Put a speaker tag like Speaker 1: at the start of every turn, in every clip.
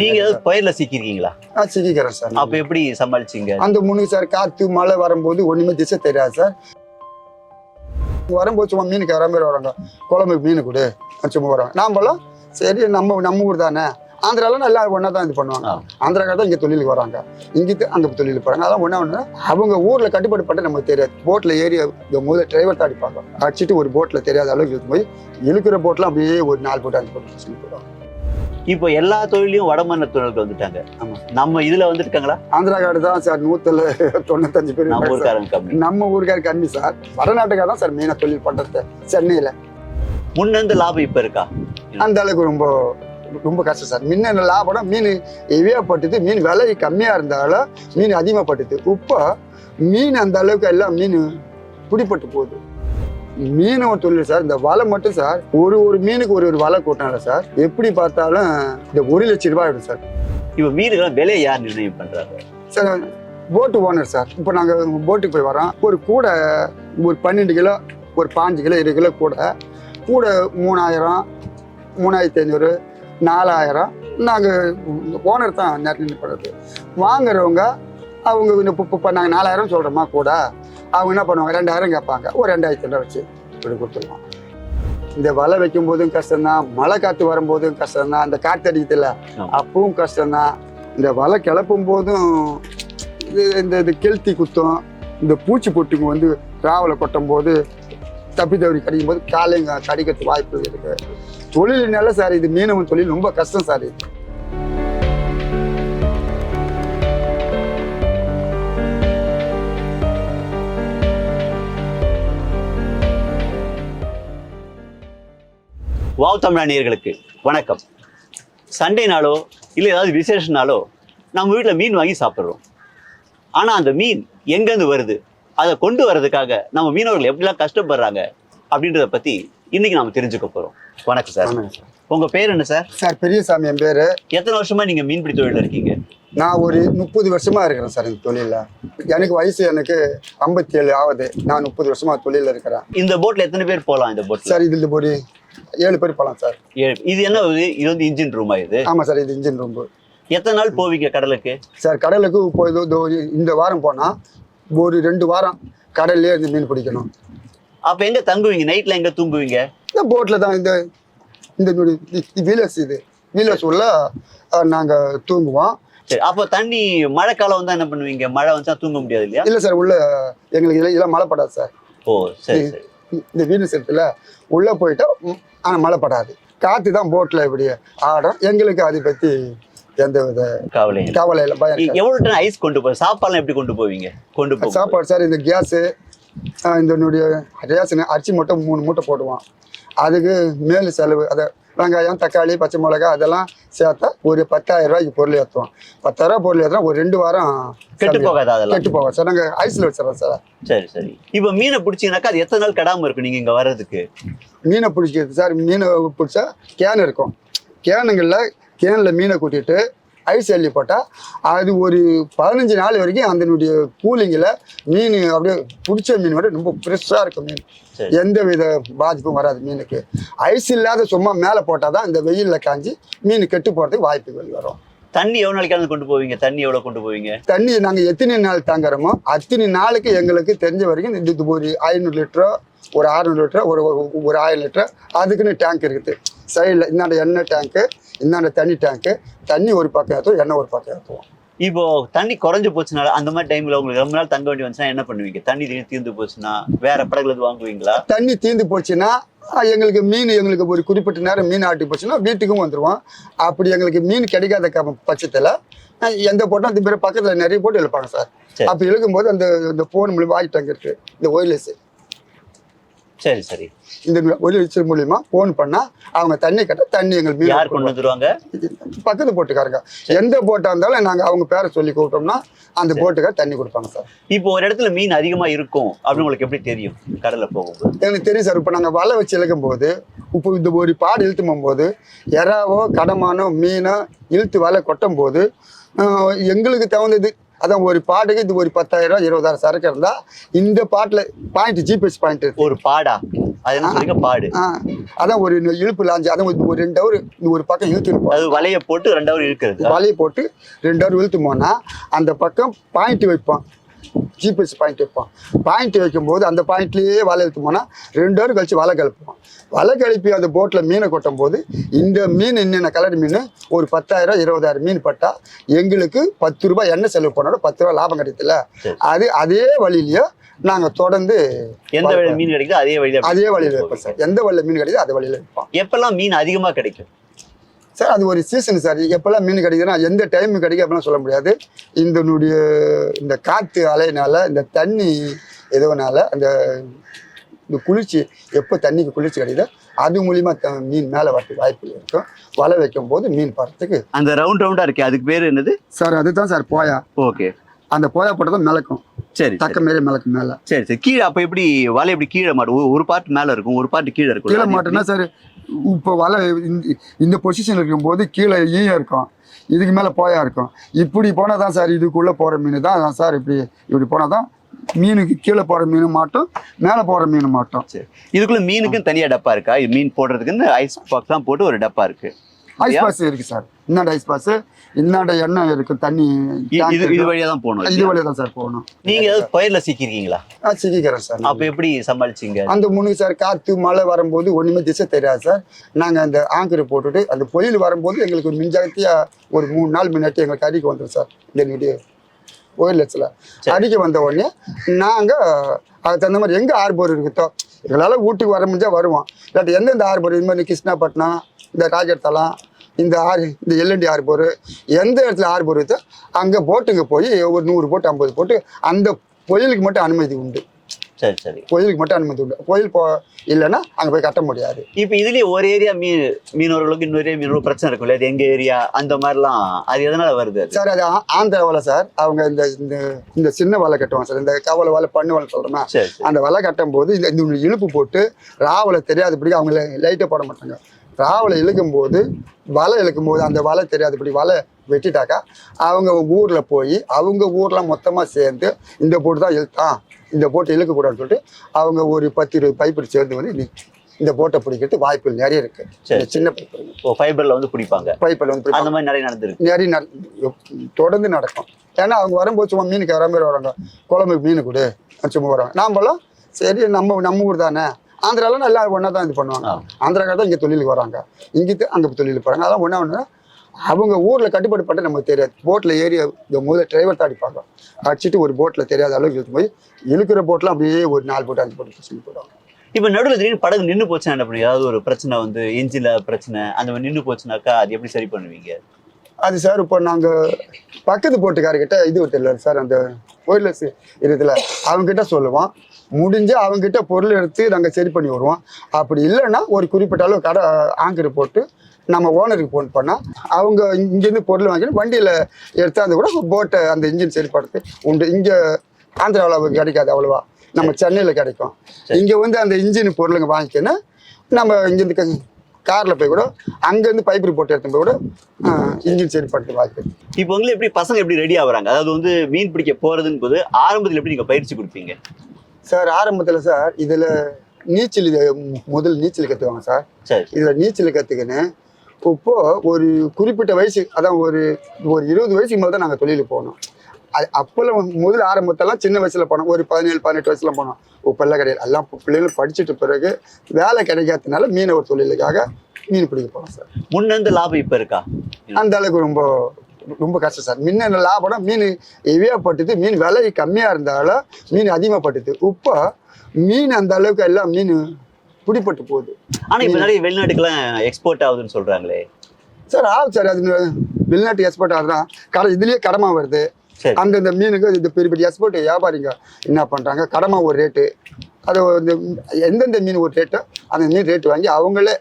Speaker 1: நீங்க ஏதாவது புயல்ல சிக்கிருக்கீங்களா?
Speaker 2: சிக்கிக்கிறேன் சார்.
Speaker 1: அப்ப எப்படி சமாளிச்சீங்க?
Speaker 2: அந்த முன்னுக்கு சார் காத்து மழை வரும்போது ஒண்ணுமே திசை தெரியாது சார். வரும்போது சும்மா மீனுக்கு வர மாதிரி வராங்க. குழம்புக்கு மீன் கொடு சும்மா வராங்க நாமெல்லாம் சரி நம்ம நம்ம ஊர் தானே. ஆந்திராலாம் எல்லாம் ஒன்றா தான் இது பண்ணுவாங்க. ஆந்திராக்கார தான் இங்கே தொழிலுக்கு வராங்க. இங்கிட்டு அங்கே தொழிலுக்கு போகிறாங்க அதெல்லாம் ஒன்றா ஒன்று அவங்க ஊரில் கட்டுப்பாடு பண்ண நமக்கு தெரியாது. போட்டில் ஏறி முதல்ல டிரைவர் தான் அடிப்பாங்க. அடிச்சுட்டு ஒரு போட்டில் தெரியாத அளவுக்கு போய் இழுக்கிற போட்லாம் அப்படியே ஒரு நாலு போட்டு அஞ்சு போட்டு சொல்லி போடுவாங்க
Speaker 1: இப்போ எல்லா தொழிலையும் வடமன்ன தொழிலுக்கு வந்துட்டாங்க.
Speaker 2: ஆமா.
Speaker 1: நம்ம இதுல வந்துருக்காங்களா?
Speaker 2: ஆந்திராக்காடு தான் சார் நூற்றில் தொண்ணூத்தஞ்சு பேர்
Speaker 1: நம்ம. ஊருக்காரங்க கம்மி.
Speaker 2: நம்ம ஊருக்கார கம்மி சார். வடநாட்டுக்கார தான் சார் மீனை தொழில் பண்றது. சென்னையில.
Speaker 1: முன்ன இருந்து லாபம் இப்ப இருக்கா?
Speaker 2: அந்த அளவுக்கு ரொம்ப ரொம்ப கஷ்டம் சார். முன்ன லாபம் மீன் ஹெவியா பட்டுது மீன் விலை கம்மியா இருந்தாலும் மீன் அதிகமா பட்டுது. இப்போ மீன் அந்த அளவுக்கு எல்லாம் மீன் பிடிப்பட்டு போகுது. மீனவ தொழில் சார். இந்த வலை மட்டும் சார். ஒரு ஒரு மீனுக்கு ஒரு ஒரு வலை கூட்டினால சார் எப்படி பார்த்தாலும் இந்த ஒரு லட்சம் ரூபாய் ஆயிடும் சார்.
Speaker 1: இப்ப மீனுக்கெல்லாம் விலையை யார் நிர்ணயம் பண்றாங்க?
Speaker 2: சார் போட்டு ஓனர் சார். இப்போ நாங்கள் போட்டுக்கு போய் வரோம் ஒரு கூடை ஒரு பன்னெண்டு கிலோ ஒரு பாஞ்சு கிலோ இருபது கிலோ கூடை. கூடை மூணாயிரம் மூணாயிரத்தி ஐநூறு நாலாயிரம். நாங்கள் ஓனர் தான் நிர்ணயம் பண்ணுறது வாங்குறவங்க அவங்க இப்போ இப்போ நாங்கள் நாலாயிரம் சொல்கிறோமா கூட? அவங்க என்ன பண்ணுவாங்க? ரெண்டாயிரம் கேட்பாங்க. ஒரு ரெண்டாயிரத்தி ஐநூறு வச்சு இப்படி கொடுத்துருவோம் இந்த வலை வைக்கும் போதும் கஷ்டம்தான் மழை காற்று வரும்போதும் கஷ்டம்தான் அந்த காற்று அடிக்குதுல்ல
Speaker 1: ஆமா.
Speaker 2: அப்பவும் கஷ்டம்தான். இந்த வலை கிளப்பும் போதும் இது இந்த இது கெளுத்தி குத்தும் இந்த பூச்சி பொட்டுங்க வந்து ராவலை கொட்டும் போது தப்பி தவறி கடிக்கும் போது காலைங்க கடிக்கிறதுக்கு வாய்ப்பு இருக்கு. தொழில் நல்ல சார் இது மீனவன் தொழில் ரொம்ப கஷ்டம் சார் இது.
Speaker 1: வாவ் தமிழா நேயர்களுக்கு வணக்கம். சண்டே நாளோ இல்லை ஏதாவது விசேஷ நாளோ நம்ம வீட்டில் மீன் வாங்கி சாப்பிட்றோம். ஆனால் அந்த மீன் எங்கேருந்து வருது? அதை கொண்டு வர்றதுக்காக நம்ம மீனவர்கள் எப்படிலாம் கஷ்டப்படுறாங்க அப்படின்றத பற்றி இன்னைக்கு நாம தெரிஞ்சுக்க போகிறோம் வணக்கம் சார். உங்கள் பேர் என்ன சார்?
Speaker 2: சார் பெரியசாமி என் பேரு.
Speaker 1: எத்தனை வருஷமா நீங்கள் மீன்பிடி தொழிலில் இருக்கீங்க?
Speaker 2: நான் ஒரு முப்பது வருஷமா இருக்கிறேன் சார் இந்த தொழிலில். எனக்கு வயசு எனக்கு ஐம்பத்தி ஏழு ஆகுது. நான் முப்பது வருஷமா தொழிலில் இருக்கிறேன்.
Speaker 1: இந்த போட்டில் எத்தனை பேர் போகலாம் இந்த போட்டில்
Speaker 2: சார் இதில் ஒரு ஏழு பேர் போகலாம் சார்.
Speaker 1: இது என்ன இது? வந்து இன்ஜின் ரூமா இது?
Speaker 2: ஆமாம் சார் இது இன்ஜின் ரூம்பு
Speaker 1: எத்தனை நாள் போவீங்க கடலுக்கு?
Speaker 2: சார் கடலுக்கு இப்போ இதோ இந்த வாரம் போனால் ஒரு ரெண்டு வாரம் கடல்லே இருந்து மீன் பிடிக்கணும்.
Speaker 1: அப்போ எங்கே தங்குவீங்க? நைட்டில் எங்கே தூங்குவீங்க?
Speaker 2: இந்த போட்டில் தான் இந்த இந்த வீலர்ஸ் இது வீலர்ஸ் உள்ள நாங்கள் தூங்குவோம்.
Speaker 1: சரி அப்போ தண்ணி மழைக்காலம் வந்தால் என்ன பண்ணுவீங்க? மழை வந்தா தூங்க முடியாது இல்லையா?
Speaker 2: இல்லை சார் உள்ள எங்களுக்கு இதெல்லாம் இதெல்லாம் மழை படாது சார்.
Speaker 1: ஓ சரி சரி.
Speaker 2: இந்த வீடு செட்டில் உள்ளே போயிட்டா ஆனால் மழை படாது. காற்று தான் போட்டில் இப்படி ஆடும். எங்களுக்கு அதை பற்றி எந்த வித
Speaker 1: கவலை இல்லை.
Speaker 2: பயம்
Speaker 1: எ-
Speaker 2: இருக்காது.
Speaker 1: எவ்வளவு டன் ஐஸ் கொண்டு போய் சாப்பாடுலாம் எப்படி கொண்டு போவீங்க? கொண்டு போ.
Speaker 2: சாப்பாடு சார் இந்த கேஸு இந்த என்னுடைய ரேஷன் அரிசி மூட்டை மூணு மூட்டை போடுவோம் அதுக்கு மேல் செலவு அதை வெங்காயம் தக்காளி பச்சை மிளகாய் அதெல்லாம் சேர்த்தா ஒரு பத்தாயிரம் ரூபாய்க்கு பொருள் ஏற்றுவோம் பத்தாயிரம் பொருள் ஏற்றுனா ஒரு ரெண்டு வாரம்
Speaker 1: கெட்டு. போகாது அதெல்லாம்.
Speaker 2: கெட்டு போவோம் சார் நாங்கள் ஐஸில் வச்சிடறோம் சார்.
Speaker 1: சரி சரி. இப்போ மீனை பிடிச்சீங்கன்னாக்கா அது எத்தனை நாள் கெடாம இருக்கும் நீங்க இங்க வர்றதுக்கு?
Speaker 2: மீனை பிடிக்கிறது சார் மீனை பிடிச்சா கேன் இருக்கும். கேனுங்களில் கேனில் மீனை கூட்டிட்டு ஐஸ் அள்ளி போட்டால் அது ஒரு பதினஞ்சு நாள் வரைக்கும் அதனுடைய கூலிங்கில் மீன் அப்படியே பிடிச்ச மீன் விட ரொம்ப ஃப்ரெஷ்ஷாக இருக்கும் மீன். எந்த வித பாதிப்பும் வராது மீனுக்கு. ஐஸ் இல்லாத சும்மா மேலே போட்டால் தான் இந்த வெயிலில் காஞ்சி மீன் கெட்டு போகிறதுக்கு வாய்ப்புகள் வரும்.
Speaker 1: தண்ணி எவ்வளவு நாளைக்காவது கொண்டு போவீங்க? தண்ணி எவ்வளவு கொண்டு போவீங்க?
Speaker 2: தண்ணி நாங்கள் எத்தனை நாள் தாங்குறோமோ அத்தனை நாளுக்கு எங்களுக்கு தெரிஞ்ச வரைக்கும் இது ஒரு ஐநூறு லிட்டரோ ஒரு அறுநூறு லிட்டரோ ஒரு ஒரு- ஒரு ஆயிரம் லிட்டரோ அதுக்குன்னு டேங்க் இருக்குது. சைடில் இந்தாண்ட எண்ணெய் டேங்க்கு இந்தாண்ட தண்ணி டேங்க்கு தண்ணி ஒரு பக்கம் ஏற்றுவோம் எண்ணெய் ஒரு பக்கம் ஏற்றுவோம்
Speaker 1: இப்போ தண்ணி குறைஞ்சு போச்சுனால அந்த மாதிரி டைம்ல உங்களுக்கு ரொம்ப நாள் தங்க வேண்டி வந்துச்சுன்னா என்ன பண்ணுவீங்க? தண்ணி தீர்ந்து போச்சுன்னா வேற படகுல வாங்குவீங்களா?
Speaker 2: தண்ணி தீர்ந்து போச்சுன்னா எங்களுக்கு மீன் எங்களுக்கு ஒரு குறிப்பிட்ட நேரம் மீன் ஆட்டி போச்சுன்னா வீட்டுக்கும் வந்துடுவோம் அப்படி எங்களுக்கு மீன் கிடைக்காத பட்சத்தில் எந்த போட்டோம் அது பேர் பக்கத்தில் நிறைய போட்டு இழுப்பாங்க சார். அப்படி இழுக்கும்போது அந்த இந்த ஃபோன் மூலியமாக வாங்கி டேங்க் இருக்குது இந்த ஒயர்லெஸ்
Speaker 1: சரி சரி.
Speaker 2: இந்த ஒலி மூலியமா ஃபோன் பண்ணா அவங்க தண்ணி கட்ட தண்ணி எங்களுக்கு மீன்
Speaker 1: யார் கொண்டு வந்துருவாங்க?
Speaker 2: பக்கத்து போட்டுக்காரங்க. எந்த போட்டா இருந்தாலும் நாங்க அவங்க பேரை சொல்லி கூப்பிட்டோம்னா அந்த போட்டுக்கார தண்ணி கொடுப்பாங்க சார்.
Speaker 1: இப்போ ஒரு இடத்துல மீன் அதிகமா இருக்கும் அப்படின்னு உங்களுக்கு எப்படி தெரியும்? கடல்ல போகும்போது.
Speaker 2: எனக்கு தெரியும் சார். இப்போ நாங்கள் வலை வச்சு இழுக்கும் போது இப்போ இந்த ஒரு பாடு இழுத்து போகும்போது எறாவோ கடமானோ மீனோ இழுத்து வலை கொட்டும் போது எங்களுக்கு தகுந்தது அதான் ஒரு பாட்டுக்கு இது ஒரு பத்தாயிரம் இருபதாயிரம் சரக்கு இருந்தால் இந்த பாட்டில் பாயிண்ட் ஜிபிஎஸ் பாயிண்ட்
Speaker 1: ஒரு பாடா? அது என்ன பாடு.
Speaker 2: அதான் ஒரு இழுப்பு லாஞ்சு. அதான் ஒரு- ரெண்டு ஹவர் ஒரு பக்கம் போகும்
Speaker 1: அது வலைய போட்டு ரெண்டு ஹவர் இருக்கிறது
Speaker 2: வலையை போட்டு ரெண்டு ஹவர் இழுத்து போனா அந்த பக்கம் பாயிண்ட் வைப்போம் ஜிபிஎஸ் பாயிண்ட் வைப்போம். பாயிண்ட் வைக்கும்போது அந்த பாயிண்ட்லேயே வலை இழுத்து போனால் ரெண்டு ஹவர் கழிச்சு வலை கழுப்போம் வலை கழுப்பி அந்த போட்டில் மீனை கொட்டும் போது இந்த மீன் என்னென்ன கலர் மீன்? ஒரு பத்தாயிரம் இருபதாயிரம் மீன் பட்டா எங்களுக்கு பத்து ரூபாய் எண்ணெய் செலவு பண்ணோட பத்து ரூபாய் லாபம் கிடைக்குதுல்ல?
Speaker 1: சரி.
Speaker 2: அது அதே வழியிலேயே நாங்கள் தொடர்ந்து
Speaker 1: எந்த வழி மீன் கிடைக்குதோ அதே வழியில
Speaker 2: அதே வழியில் வைப்போம் சார். எந்த வழியில் மீன் கிடைக்குதோ அதே வழியில் வைப்போம்.
Speaker 1: எப்பெல்லாம் மீன் அதிகமா கிடைக்கும்?
Speaker 2: சார் அது ஒரு சீசன் சார். எப்பெல்லாம் மீன் கிடைக்குதுன்னா எந்த டைம் கிடைக்கும் அப்படிலாம் சொல்ல முடியாது. இதனுடைய இந்த காற்று அலையினால இந்த தண்ணி எதுவனால அந்த இந்த குளிர்ச்சி எப்போ தண்ணிக்கு குளிர்ச்சி கிடைக்குதோ அது மூலியமா த மீன் மேலே வரதுக்கு வாய்ப்பு இருக்கும். வலை வைக்கும் போது மீன் பறத்துக்கு
Speaker 1: அந்த ரவுண்ட் ரவுண்டா இருக்கே அதுக்கு பேரு என்னது?
Speaker 2: சார் அதுதான் சார் போயா.
Speaker 1: ஓகே.
Speaker 2: அந்த போயா போட்டதும் மிளக்கும்.
Speaker 1: சரி.
Speaker 2: தக்க மாரி மிளக்கும் மேலே.
Speaker 1: சரி சரி. கீழே அப்ப எப்படி வலை எப்படி கீழே மாட்டும் ஒரு- பார்ட் மேல இருக்கும் ஒரு பார்ட் கீழே இருக்கும்.
Speaker 2: கீழே மாட்டோம்னா சார் இப்போ வலை இந்த- இந்த பொசிஷன் இருக்கும்போது கீழே ஈயம் இருக்கும். இதுக்கு மேலே போயா இருக்கும். இப்படி போனால் தான் சார் இதுக்குள்ளே போகிற மீன் தான். சார் இப்படி இப்படி போனால் தான் மீனுக்கு கீழே போகிற மீன் மாட்டோம் மேலே போகிற மீன் மாட்டோம்.
Speaker 1: சரி. இதுக்குள்ள மீனுக்கும் தனியா டப்பா இருக்கா? மீன் போடுறதுக்குன்னு ஐஸ் பாக்ஸ் தான் போட்டு ஒரு டப்பா இருக்கு.
Speaker 2: ஐஸ் பாஸ் இருக்கு சார். இன்னாண்ட ஐஸ் பாஸ் இன்னாண்ட எண்ணெய் இருக்கு தண்ணி
Speaker 1: இது. வழியா தான் போகணும்
Speaker 2: இது? வழியா தான் சார் போகணும்.
Speaker 1: நீங்க ஏதாவது பயிர்ல சிக்கிருக்கீங்களா
Speaker 2: ஆ சிக்கிக்கிறேன் சார்.
Speaker 1: அப்ப எப்படி சமாளிச்சீங்க?
Speaker 2: அந்த முன்னுக்கு சார் காற்று மழை வரும்போது ஒன்றுமே திசை தெரியாது சார். நாங்கள் அந்த ஆங்கரை போட்டுட்டு அந்த பொயில் வரும்போது எங்களுக்கு ஒரு மின்ஜாகத்தியாக ஒரு மூணு நாள் முன்னாடி எங்களுக்கு அடிக்க வந்துடும் சார். இந்த நுடைய ஒயர்லெஸில்
Speaker 1: சரி.
Speaker 2: அடிக்க வந்த உடனே நாங்கள் அதுக்கு தகுந்த மாதிரி எங்கே ஆர்போர் இருக்குதோ எங்களால் வீட்டுக்கு வர முடிஞ்சா வருவோம். இல்லாட்டி எந்தெந்த ஆர்போர் இது மாதிரி கிருஷ்ணாப்பட்டினம் இந்த ராஜர்தலம் இந்த ஆறு இந்த எல்என்டி ஆர்போர் எந்த இடத்துல ஆர்போர் இருக்கோ அங்கே போட்டுங்க போய் ஒரு நூறு போட்டு ஐம்பது போட்டு அந்த புயலுக்கு மட்டும் அனுமதி உண்டு.
Speaker 1: சரி சரி.
Speaker 2: கோயிலுக்கு மட்டும் அனுமதி உண்டு. கோயில் போ இல்லைன்னா அங்கே போய் கட்ட முடியாது.
Speaker 1: இப்ப இதுலயே ஒரு ஏரியா மீன் மீனவர்களுக்கு இன்னொரு மீனவர்கள் பிரச்சனை இருக்கும்ல. இது எங்க ஏரியா அந்த மாதிரிலாம் அது எதனால வருது அது?
Speaker 2: சார் அது ஆந்திரா வலை சார். அவங்க இந்த இந்த இந்த சின்ன வலை கட்டுவாங்க சார். இந்த கவலை வலை பண்ணு வலை சொல்கிறோமா அந்த வலை கட்டும் போது இந்த இந்த இழுப்பு போட்டு ராவலை தெரியாதபடி அவங்க லைட்டை போட மாட்டாங்க. ராவலை இழுக்கும் போது வலை இழுக்கும் போது அந்த வலை தெரியாதபடி வலை வெட்டிட்டாக்கா அவங்க ஊரில் போய் அவங்க ஊரில் மொத்தமாக சேர்ந்து இந்த போட்டு தான் இழுத்தான் இந்த போட்டை இழுக்கக்கூடாதுன்னு சொல்லிட்டு அவங்க ஒரு பத்து இருபது பைப்பு சேர்ந்து வந்து இந்த- இந்த போட்டை பிடிக்கிறது வாய்ப்புகள் நிறைய இருக்கு. சின்ன பைப்பு
Speaker 1: ஃபைபர்ல வந்து பிடிப்பாங்க.
Speaker 2: பைப்பில் வந்து.
Speaker 1: அந்த மாதிரி நிறைய நடந்திருக்கு.
Speaker 2: நிறைய தொடர்ந்து நடக்கும். ஏன்னா அவங்க வரும்போது சும்மா மீனுக்கு வர மாதிரி வராங்க குழம்புக்கு மீன் கொடு சும்மா வராங்க நாம்பளும் சரி நம்ம நம்ம ஊர் தானே. ஆந்திராலாம் எல்லாம் ஒன்றா தான் இது பண்ணுவாங்க. ஆந்திராக்கார தான் இங்கே தொழிலுக்கு வராங்க. இங்கே அங்கே தொழிலுக்கு போகிறாங்க அதெல்லாம் ஒன்றா ஒன்று அவங்க ஊரில் கட்டுப்பாடு பண்ண நமக்கு தெரியாது போட்டில் ஏறி இந்த முதல்ல டிரைவர் தான் அடிப்பாங்க. அடிச்சுட்டு ஒரு போட்டில் தெரியாத அளவுக்கு இழுத்து போய் இழுக்கிற போட்டில் அப்படியே ஒரு நாலு போட்டு அஞ்சு போட்டு சொல்லி போடுவாங்க
Speaker 1: இப்ப நடுவில் திடீர்னு படகு நின்னு போச்சுன்னா என்ன பண்ணுவீங்க? ஏதாவது ஒரு பிரச்சனை வந்து என்ஜின்ல பிரச்சனை அந்த மாதிரி நின்னு போச்சுனாக்கா அது எப்படி சரி பண்ணுவீங்க?
Speaker 2: அது சார் இப்போ நாங்கள் பக்கத்து போட்டுக்காரர்கிட்ட இது தெரியல சார் அந்த ஒயர்லெஸ் இதுல அவங்ககிட்ட சொல்லுவோம். முடிஞ்சு அவங்ககிட்ட பொருள் எடுத்து நாங்கள் சரி பண்ணி வருவோம். அப்படி இல்லைன்னா ஒரு குறிப்பிட்ட அளவு கடை ஆங்கர் போட்டு நம்ம ஓனருக்கு ஃபோன் பண்ணால் அவங்க இங்க- இங்கேருந்து பொருள் வாங்கிட்டு வண்டியில் எடுத்தாந்து கூட போட்டை அந்த இன்ஜின் சரி பண்ணுறது உண்டு. இங்கே ஆந்திராவில் கிடைக்காது அவ்வளோவா. நம்ம சென்னையில் கிடைக்கும். இங்கே வந்து அந்த இன்ஜின் பொருளுங்க வாங்கிக்கணும் நம்ம இங்கேருந்து காரில் போய் கூட அங்கேருந்து பைப்பு போட்டு எடுத்து போய் கூட இன்ஜின் சரி பண்ணிட்டு
Speaker 1: இப்போ வந்து எப்படி பசங்க எப்படி ரெடி ஆகுறாங்க? அதாவது வந்து மீன் பிடிக்க போறதுன்னு போது ஆரம்பத்துல எப்படி நீங்க பயிற்சி கொடுப்பீங்க?
Speaker 2: சார் ஆரம்பத்தில் சார் இதில் நீச்சல் முதல் நீச்சல் கற்றுவாங்க சார். இதில் நீச்சல் கற்றுக்கின்னு இப்போ ஒரு குறிப்பிட்ட வயசு அதான் ஒரு ஒரு இருபது வயசுக்கு மேலே தான் நாங்கள் தொழிலுக்கு போனோம். அது அப்போல்லாம் முதல் ஆரம்பத்தெல்லாம் சின்ன வயசில் போனோம். ஒரு பதினேழு பதினெட்டு வயசுல போனோம். இப்போல்லாம் கிடையாது. எல்லாம் பிள்ளைகளும் படிச்சுட்டு பிறகு வேலை கிடைக்காததுனால மீனவர் தொழிலுக்காக மீன் பிடிக்க போனோம் சார்.
Speaker 1: முன்ன இருந்து லாபம் இப்ப இருக்கா?
Speaker 2: அந்த அளவுக்கு ரொம்ப ரொம்ப கஷ்டம் சார். முன்ன லாபம்னா மீன் ஹெவியாக பட்டுது மீன் விலை கம்மியாக இருந்தாலும் மீன் அதிகமாக பட்டுது இப்போ மீன் அந்த அளவுக்கு எல்லாம் மீன் பிடிப்பட்டு போகுது.
Speaker 1: ஆனா இப்ப நிறைய வெளிநாட்டுக்கெல்லாம் எக்ஸ்போர்ட் ஆகுதுன்னு சொல்றாங்களே.
Speaker 2: சார் ஆகுது சார். அது வெளிநாட்டு எக்ஸ்போர்ட் ஆகுதுதான் கடை இதுலேயே கடமா வருது. அந்தந்த மீனுக்கு இந்த பெரிய பெரிய எக்ஸ்போர்ட் வியாபாரிங்க என்ன பண்ணுறாங்க கடமா ஒரு ரேட்டு அது எந்தெந்த மீன் ஒரு ரேட்டோ அந்த மீன் ரேட்டு வாங்கி அவங்களே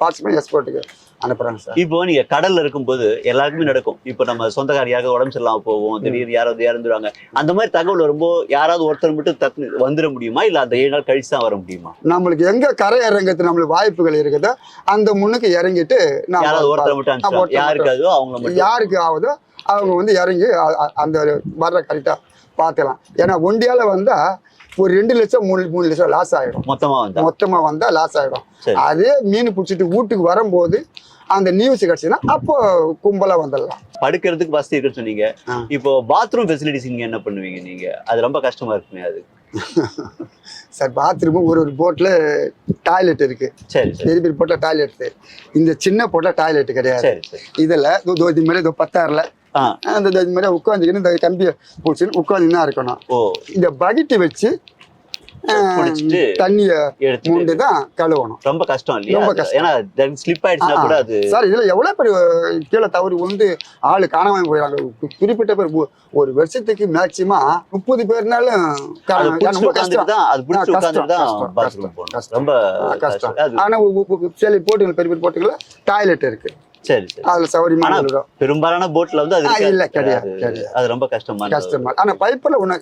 Speaker 2: பார்ட்ஸ் பண்ணி எக்ஸ்போர்ட்டுக்கு அனுப்புகிறாங்க சார்.
Speaker 1: இப்போ நீங்க கடல்ல இருக்கும்போது எல்லாருக்குமே நடக்கும். இப்போ நம்ம சொந்தக்கார யாருக்கும் உடம்பு சரியில்லாம போவோம் திடீர்னு யாராவது இறந்துருவாங்க. அந்த மாதிரி தகவல் வரும்போது யாராவது ஒருத்தர் மட்டும் டக்கு வந்துட முடியுமா? இல்ல அந்த ஏழு நாள் கழிச்சு தான் வர முடியுமா?
Speaker 2: நம்மளுக்கு எங்க கரை இறங்கிறது நம்மளுக்கு வாய்ப்புகள் இருக்குதோ அந்த முன்னுக்கு இறங்கிட்டு
Speaker 1: யாராவது ஒருத்தர் மட்டும் யாருக்கு அதுவோ மட்டும்
Speaker 2: யாருக்கு ஆகுதோ அவங்க வந்து இறங்கி அந்த வர்ற கரெக்டாக பார்த்துக்கலாம். ஏன்னா ஒண்டியால வந்தா ஒரு ரெண்டு லட்சம் மூணு மூணு லட்சம் லாஸ் ஆகிடும்
Speaker 1: மொத்தமா வந்தா?
Speaker 2: மொத்தமாக வந்தால் லாஸ் ஆகிடும். அதே மீன் பிடிச்சிட்டு வீட்டுக்கு வரும்போது அந்த நியூஸ் கிடச்சுன்னா அப்போ கும்பலாக வந்துடலாம்.
Speaker 1: படுக்கிறதுக்கு வசதி இருக்குன்னு சொன்னீங்க. இப்போ பாத்ரூம் ஃபெசிலிட்டிஸ் நீங்க என்ன பண்ணுவீங்க நீங்க? அது ரொம்ப கஷ்டமா இருக்குமே அது.
Speaker 2: சார் பாத்ரூமு ஒரு ஒரு போட்டில் டாய்லெட் இருக்குது
Speaker 1: சரி சரி.
Speaker 2: பெரிய பெரிய போட்டில் டாய்லெட் இந்த சின்ன போட்டில் டாய்லெட் கிடையாது. இதில் இது மாதிரி இது பத்தாறுல. அந்த இது மாதிரி உட்காந்துக்கின்னு இந்த கம்பியை பிடிச்சின்னு உட்காந்துன்னு இருக்கணும். இந்த பக்கெட்டு வச்சு தண்ணியை மூண்டு தான் கழுவணும்.
Speaker 1: ரொம்ப கஷ்டம் இல்லையா?
Speaker 2: ரொம்ப? கஷ்டம்.
Speaker 1: ஏன்னா ஸ்லிப் ஆயிடுச்சுன்னா கூட. அது
Speaker 2: சார் இதுல எவ்வளவு பேர் கீழே தவறி வந்து ஆளு காணாம போயிடறாங்க? குறிப்பிட்ட பேர் ஒரு வருஷத்துக்கு மேக்சிமம் முப்பது பேர்னாலும் ரொம்ப கஷ்டம்.
Speaker 1: தான் அது புடிச்சு. ரொம்ப
Speaker 2: கஷ்டம். ஆனா சில போட்டுகள் பெரிய பெரிய போட்டுகள் டாய்லெட் இருக்கு.
Speaker 1: சரி
Speaker 2: அதுல சௌரியமா
Speaker 1: ஆனா,
Speaker 2: விழுடும்.
Speaker 1: பெரும்பாலான போட்ல வந்து அது.
Speaker 2: இல்ல, கிடையாது,
Speaker 1: அது- ரொம்ப கஷ்டமான
Speaker 2: கஷ்டமா. ஆனா பைப்பில் ஒண்ணு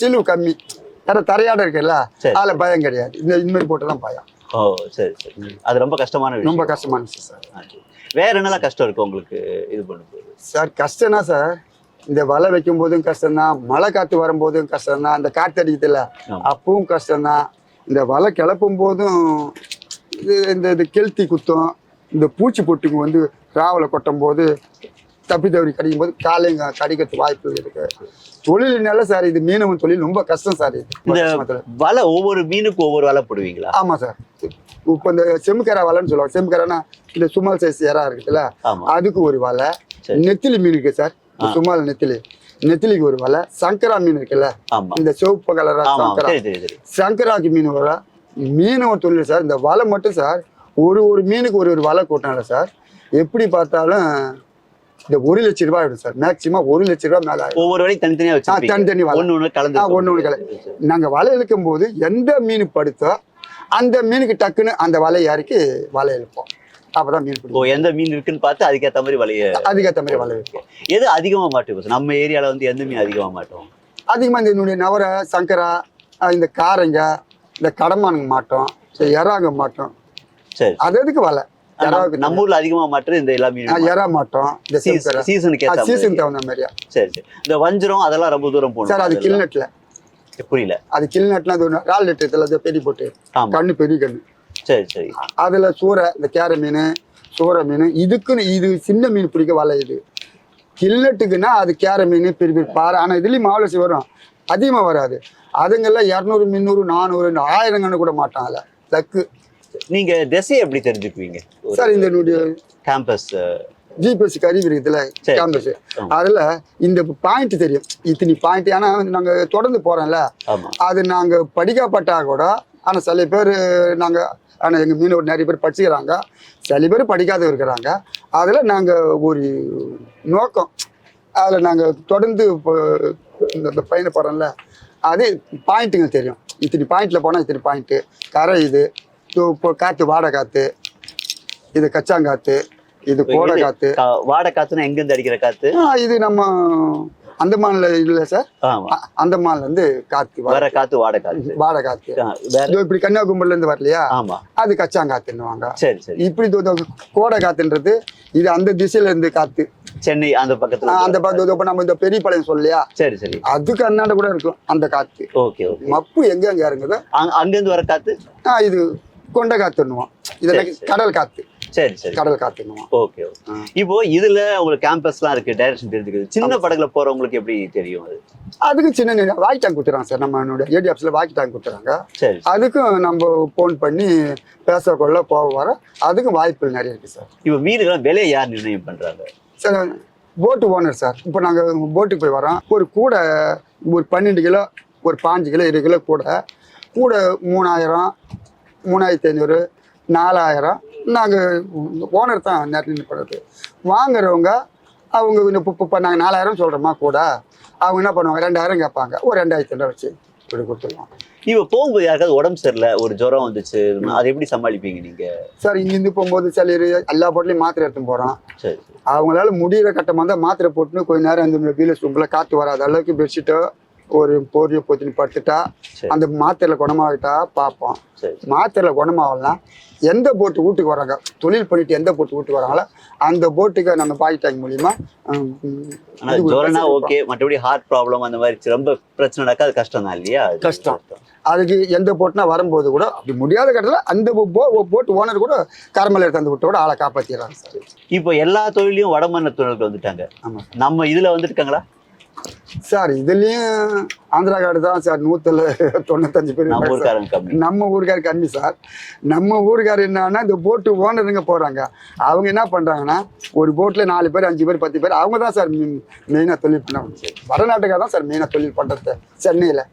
Speaker 2: சிலுவு கம்மி. வேற தரையாட இருக்குல்ல. அதுல பயம் கிடையாது. இந்த இந்த மாதிரி போட்டுலாம் பயம்.
Speaker 1: ஓ சரி சரி. அது ரொம்ப கஷ்டமான விஷயம்.
Speaker 2: ரொம்ப கஷ்டமான விஷயம் சார்.
Speaker 1: வேற என்னெல்லாம் கஷ்டம் இருக்கு உங்களுக்கு இது பண்ணும்போது?
Speaker 2: சார் கஷ்டம்னா சார் இந்த வலை வைக்கும் போதும் கஷ்டம்தான் மழை காத்து வரும்போதும் கஷ்டம்தான் அந்த காத்து அடிக்குதுல்ல. அப்பவும் கஷ்டம்தான் இந்த வலை கிளப்பும் போதும் இது இந்த இது கெளுத்தி குத்தும் இந்த பூச்சி பொட்டுங்க வந்து ராவலை கொட்டும் போது தப்பி தவறி கடிக்கும் போது காலைங்க கடிக்கிறதுக்கு வாய்ப்பு இருக்கு. தொழில்னால சார் இது மீனவன் தொழில் ரொம்ப கஷ்டம் சார் இது.
Speaker 1: வலை ஒவ்வொரு மீனுக்கும் ஒவ்வொரு வலை போடுவீங்களா?
Speaker 2: ஆமா சார். இப்போ இந்த செம்முக்கரை வலைன்னு சொல்லுவாங்க. செம்முக்கரைனா இந்த சுமல் சைஸ் இறா இருக்குதுல்ல அதுக்கு ஒரு வலை. நெத்திலி மீன் இருக்கு சார். சுமால் நெத்திலி. நெத்திலிக்கு ஒரு வலை. சங்கரா மீன் இருக்குல்ல இந்த சிவப்பு கலரா சங்கரா. சங்கராக்கு மீன் வலை. மீனவ தொழில் சார். இந்த வலை மட்டும் சார் ஒரு ஒரு மீனுக்கு ஒரு ஒரு வலை கூட்டினால சார். எப்படி பார்த்தாலும் இந்த ஒரு லட்ச ரூபாய் ஆயிடும் சார். மேக்சிமம் ஒரு லட்ச ரூபாய் மேல ஆயிடும்.
Speaker 1: ஒவ்வொரு வலையும் தனித்தனியா வச்சிருப்பீங்க.
Speaker 2: தனித்தனி.
Speaker 1: ஒண்ணு ஒண்ணு கலந்து
Speaker 2: ஒண்ணு ஒண்ணு கலந்து. நாங்க வலை இழுக்கும் போது எந்த மீன் படுத்தோ அந்த மீனுக்கு டக்குன்னு அந்த வலை இறக்கி வலை இழுப்போம். அப்பதான் மீன் பிடிக்கும்.
Speaker 1: எந்த மீன் இருக்குன்னு பார்த்து அதுக்கேத்த மாதிரி வலைய
Speaker 2: அதுக்கேற்ற மாதிரி வலை இழுப்போம்
Speaker 1: எது அதிகமா மாட்டுவோம் நம்ம ஏரியால வந்து எந்த மீன் அதிகமா மாட்டோம்?
Speaker 2: அதிகமாக இந்த என்னுடைய நவரை சங்கரா இந்த காரைங்க இந்த கடமானுங்க மாட்டோம். இந்த எறாங்க மாட்டோம்.
Speaker 1: சரி.
Speaker 2: அது எதுக்கு வலை
Speaker 1: நம்ம ஊர்ல அதிகமா மாட்டுறது இந்த எல்லா
Speaker 2: அஹ்
Speaker 1: மீனும்
Speaker 2: எறா மாட்டோம். இந்த
Speaker 1: சீசனுக்கு.
Speaker 2: சீசன் தகுந்த மாதிரியா
Speaker 1: சரி சரி. இந்த வஞ்சிரம் அதெல்லாம் ரொம்ப தூரம் போகணும்.
Speaker 2: சார் அது. கில்நெட்ல.
Speaker 1: புரியல.
Speaker 2: அது கில்நெட்ல அது ரால் அது பெரிய போட்டு. கண்ணு பெரிய கண்ணு.
Speaker 1: சரி சரி.
Speaker 2: அதுல சூறை இந்த கேரை மீன் சூறை மீன் இதுக்குன்னு இது சின்ன மீன் பிடிக்க வலை இது. கில்லட்டுக்குன்னா அது கேரை மீன் பெரிய பெரிய பாறை. ஆனால் இதுலேயும் மாவலசி வரும். அதிகமாக வராது. அதுங்கெல்லாம் இரநூறு முந்நூறு நானூறு ஆயிரம் கண்ணு கூட மாட்டான் அதில். லக்கு.
Speaker 1: நீங்க திசையை எப்படி தெரிஞ்சுக்குவீங்க?
Speaker 2: சார் இந்த
Speaker 1: கேம்பஸ்
Speaker 2: ஜிபிஎஸ் கருவி இருக்குதுல்ல. கேம்பஸ். அதில் இந்த பாயிண்ட் தெரியும். இத்தனி பாயிண்ட் ஏன்னா நாங்கள் தொடர்ந்து போகிறோம்ல அது நாங்கள் படிக்கப்பட்டா கூட ஆனால் சில பேர் நாங்கள் ஆனால் எங்கள் மீனவர் நிறைய பேர் படிச்சுக்கிறாங்க. சில பேர் படிக்காத இருக்கிறாங்க. அதில் நாங்கள் ஒரு நோக்கம். அதில் நாங்கள் தொடர்ந்து இந்த போகிறோம்ல அது பாயிண்ட்டுங்க தெரியும். இத்தனை பாயிண்டில் போனால் இத்தனை பாயிண்ட்டு கரை இது இப்போ காற்று வாடை காற்று இது கச்சாங்காற்று இது கோடை காற்று
Speaker 1: வாடை காத்துனா எங்க இருந்து அடிக்கிற காத்து?
Speaker 2: ஆ, இது நம்ம அந்தமான்ல இல்லை சார்? அந்தமான்ல இருந்து காற்று
Speaker 1: வர காத்து வாடை காத்து
Speaker 2: வாடை காற்று இதோ இப்படி கன்னியாகுமரில இருந்து வரலையா?
Speaker 1: ஆமா.
Speaker 2: அது கச்சாங்காத்துன்னுவாங்க.
Speaker 1: சரி சரி.
Speaker 2: இப்படி கோடை காத்துன்றது இது அந்த திசையில இருந்து காத்து.
Speaker 1: சென்னை அந்த பக்கத்துல
Speaker 2: அந்த பக்கம் இதோ இப்ப நம்ம இந்த பெரிய பாளையம் சொல்லலையா
Speaker 1: சரி சரி.
Speaker 2: அதுக்கு அண்ணாண்ட கூட இருக்கும் அந்த காத்து.
Speaker 1: ஓகே
Speaker 2: மப்பு எங்க எங்க இறங்குதோ?
Speaker 1: அங்க இருந்து வர காத்து?
Speaker 2: இது கொண்ட காத்துன்னுவோம் இதெல்லாம். கடல் காத்து
Speaker 1: சரி சரி.
Speaker 2: கடல் காத்துன்னுவோம்
Speaker 1: ஓகே. இப்போ இதுல உங்களுக்கு கேம்பஸ்லாம் இருக்கு டைரக்ஷன் தெரிஞ்சுக்குது. சின்ன படகுல போறவங்களுக்கு எப்படி தெரியும் அது?
Speaker 2: அதுக்கு சின்ன வாக்கி டேங்க் கொடுத்துறாங்க சார். நம்ம என்னுடைய ஏடி ஆஃபீஸில் வாக்கி டேங்க் கொடுத்துறாங்க
Speaker 1: சரி
Speaker 2: அதுக்கும் நம்ம ஃபோன் பண்ணி பேச கொள்ள போக வர அதுக்கும் வாய்ப்புகள் நிறைய இருக்கு சார்.
Speaker 1: இப்போ மீனுக்கெல்லாம் விலையை யார் நிர்ணயம் பண்றாங்க?
Speaker 2: சார் போட்டு ஓனர் சார். இப்போ நாங்கள் போட்டுக்கு போய் வரோம். ஒரு கூடை ஒரு பன்னெண்டு கிலோ ஒரு பாஞ்சு கிலோ இருபது கிலோ கூடை கூடை மூணாயிரம் மூணாயிரத்தி ஐநூறு நாலாயிரம். நாங்கள் ஓனர் தான் நிர்ணயம் பண்ணுறது வாங்குறவங்க அவங்க இப்போ இப்போ நாங்கள் நாலாயிரம் சொல்கிறோமா கூட அவங்க என்ன பண்ணுவாங்க? ரெண்டாயிரம் கேட்பாங்க. ஒரு ரெண்டாயிரத்தி ஐநூறு வச்சு இப்படி கொடுத்துருவோம்
Speaker 1: இப்போ போகும்போது யாருக்காவது உடம்பு சரியில்லை ஒரு ஜுரம் வந்துச்சு அதை எப்படி சமாளிப்பீங்க நீங்க?
Speaker 2: சார் இங்கேருந்து போகும்போது சில எல்லா போட்லையும் மாத்திரை எடுத்துன்னு போகிறோம்
Speaker 1: சரி
Speaker 2: அவங்களால முடிகிற கட்டமாக தான் மாத்திரை போட்டுன்னு கொஞ்ச நேரம் அந்த பீலஸ் ரூமில் காற்று வராத அளவுக்கு பெட்ஷீட்டோ ஒரு போரிய பொத்தினு படுத்துட்டா. அந்த மாத்திரையில் குணமாகிட்டா பார்ப்போம். மாத்திரையில் குணமாகலாம் எந்த போட்டு வீட்டுக்கு வராங்க? தொழில் பண்ணிட்டு எந்த போட்டு வீட்டுக்கு வராங்களோ அந்த போட்டுக்கு நம்ம பாய் டேங்க் மூலியமா பிரச்சனை
Speaker 1: ஓகே மற்றபடி ஹார்ட் ப்ராப்ளம் அந்த மாதிரி ரொம்ப பிரச்சனை நடக்கா அது கஷ்டம் தான் இல்லையா?
Speaker 2: கஷ்டம். அதுக்கு எந்த போட்டுனா வரும்போது கூட அப்படி முடியாத கட்டத்தில் அந்த போ- போட்டு ஓனர் கூட கரமலை தந்து விட்டு கூட ஆளை காப்பாற்றிடுறாங்க சார்.
Speaker 1: இப்போ எல்லா தொழிலையும் வடமன்ன தொழில்கள் வந்துட்டாங்க. நம்ம இதுல வந்துருக்காங்களா?
Speaker 2: சார் இதுலேயும் ஆந்திரா கார்டு தான் சார் நூற்றில் தொண்ணூத்தஞ்சு பேர்
Speaker 1: நம்ம
Speaker 2: ஊருக்கார் கம்மி. சார். நம்ம ஊருக்கார் என்னன்னா இந்த போட்டு ஓனருங்க போகிறாங்க அவங்க என்ன பண்ணுறாங்கன்னா ஒரு போட்டில் நாலு பேர் அஞ்சு பேர் பத்து பேர் அவங்க தான் சார் மெயினாக தொழில் பண்ண வடநாட்டுக்காக தான் சார் மெயினாக தொழில் பண்ணுறது சென்னையில்.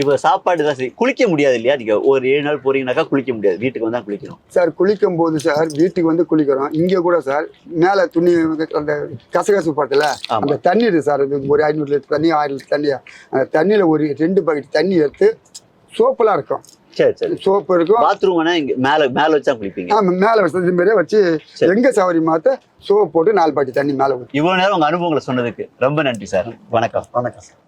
Speaker 1: இப்போ சாப்பாடு தான் சரி குளிக்க முடியாது இல்லையா? நீங்க ஒரு ஏழு நாள் போறீங்கன்னாக்கா குளிக்க முடியாது. வீட்டுக்கு வந்தா குளிக்கணும்.
Speaker 2: சார் குளிக்கும் போது சார் வீட்டுக்கு வந்து குளிக்கிறோம். இங்கே கூட சார் மேலே துணி அந்த கசகசு படத்தில் அந்த தண்ணி இருக்கு சார். ஒரு ஐநூறு லிட்டர் தண்ணி ஆயிரம் லிட்டர் தண்ணி அந்த தண்ணியில் ஒரு ரெண்டு பக்கெட் தண்ணி எடுத்து சோப்பெல்லாம் இருக்கும்.
Speaker 1: சரி சரி.
Speaker 2: சோப்பு இருக்கும்.
Speaker 1: பாத்ரூம் இங்க மேல மேல வச்சா குளிப்பீங்க.
Speaker 2: ஆமாம் மேலே வச்சு இது மாதிரியே வச்சு. எங்கே சௌரி மாற்ற சோப்பு போட்டு நாலு பாட்டி தண்ணி மேலே ஊற்றி
Speaker 1: இவ்வளவு நேரம் உங்க அனுபவங்களை சொன்னதுக்கு ரொம்ப நன்றி சார். வணக்கம்.
Speaker 2: வணக்கம் சார்.